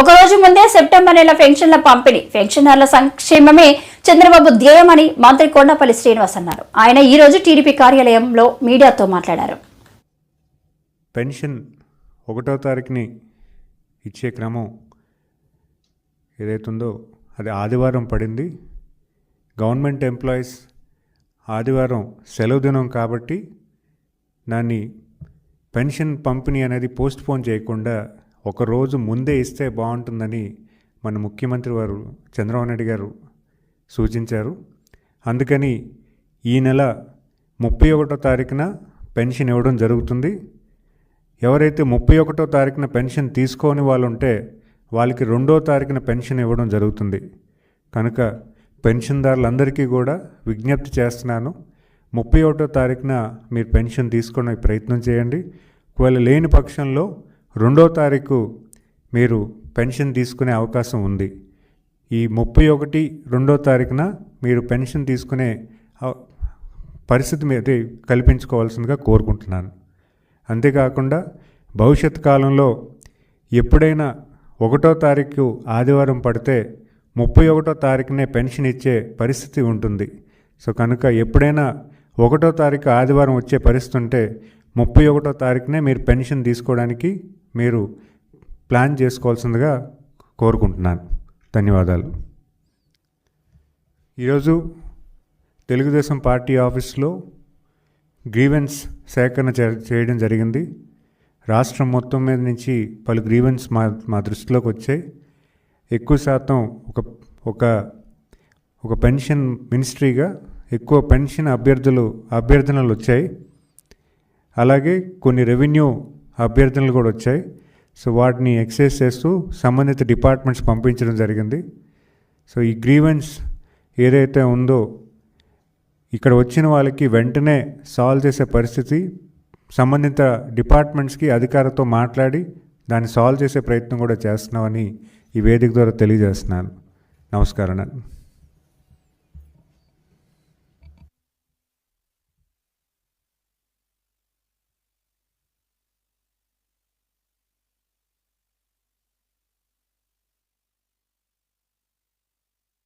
ఒక రోజు ముందే సెప్టెంబర్ నెల పెన్షన్ల పంపిణీ. పెన్షనర్ల సంక్షేమమే చంద్రబాబు ధ్యేయమని మంత్రి కొండపల్లి శ్రీనివాస్ అన్నారు. ఆయన ఈ రోజు టీడీపీ కార్యాలయంలో మీడియాతో మాట్లాడారు. పెన్షన్ ఒకటో తారీఖుని ఇచ్చే క్రమం ఏదైతుందో అది ఆదివారం పడింది. గవర్నమెంట్ ఎంప్లాయీస్ ఆదివారం సెలవు దినం కాబట్టి దాన్ని పెన్షన్ పంపిణీ అనేది పోస్ట్ పోన్ చేయకుండా ఒక రోజు ముందే ఇస్తే బాగుంటుందని మన ముఖ్యమంత్రి వారు చంద్రబాబు నాయుడు గారు సూచించారు. అందుకని ఈ నెల ముప్పై ఒకటో తారీఖున పెన్షన్ ఇవ్వడం జరుగుతుంది. ఎవరైతే ముప్పై ఒకటో తారీఖున పెన్షన్ తీసుకోని వాళ్ళు ఉంటే వాళ్ళకి రెండో తారీఖున పెన్షన్ ఇవ్వడం జరుగుతుంది. కనుక పెన్షన్దారులందరికీ కూడా విజ్ఞప్తి చేస్తున్నాను ముప్పై ఒకటో తారీఖున మీరు పెన్షన్ తీసుకునే ప్రయత్నం చేయండి. ఒకవేళ లేని పక్షంలో రెండో తారీఖు మీరు పెన్షన్ తీసుకునే అవకాశం ఉంది. ఈ ముప్పై ఒకటి రెండో తారీఖున మీరు పెన్షన్ తీసుకునే పరిస్థితి మీద కల్పించుకోవాల్సిందిగా కోరుకుంటున్నాను. అంతేకాకుండా భవిష్యత్ కాలంలో ఎప్పుడైనా ఒకటో తారీఖు ఆదివారం పడితే ముప్పై ఒకటో తారీఖునే పెన్షన్ ఇచ్చే పరిస్థితి ఉంటుంది. సో కనుక ఎప్పుడైనా ఒకటో తారీఖు ఆదివారం వచ్చే పరిస్థితి ఉంటే ముప్పై ఒకటో తారీఖునే మీరు పెన్షన్ తీసుకోవడానికి మీరు ప్లాన్ చేసుకోవాల్సిందిగా కోరుకుంటున్నాను. ధన్యవాదాలు. ఈరోజు తెలుగుదేశం పార్టీ ఆఫీస్లో గ్రీవెన్స్ సేకరణ చేయడం జరిగింది. రాష్ట్రం మొత్తం మీద నుంచి పలు గ్రీవెన్స్ మా మా దృష్టిలోకి వచ్చాయి. ఎక్కువ శాతం ఒక ఒక ఒక పెన్షన్ మినిస్ట్రీగా ఎక్కువ పెన్షన్ అభ్యర్థులు అభ్యర్థనలు వచ్చాయి. అలాగే కొన్ని రెవెన్యూ అభ్యర్థనలు కూడా వచ్చాయి. సో వాటిని ఎక్సైజ్ చేస్తూ సంబంధిత డిపార్ట్మెంట్స్ పంపించడం జరిగింది. సో ఈ గ్రీవెన్స్ ఏదైతే ఉందో ఇక్కడ వచ్చిన వాళ్ళకి వెంటనే సాల్వ్ చేసే పరిస్థితి సంబంధిత డిపార్ట్మెంట్స్కి అధికారులతో మాట్లాడి దాన్ని సాల్వ్ చేసే ప్రయత్నం కూడా చేస్తున్నామని ఈ వేదిక ద్వారా తెలియజేస్తున్నాను. నమస్కారం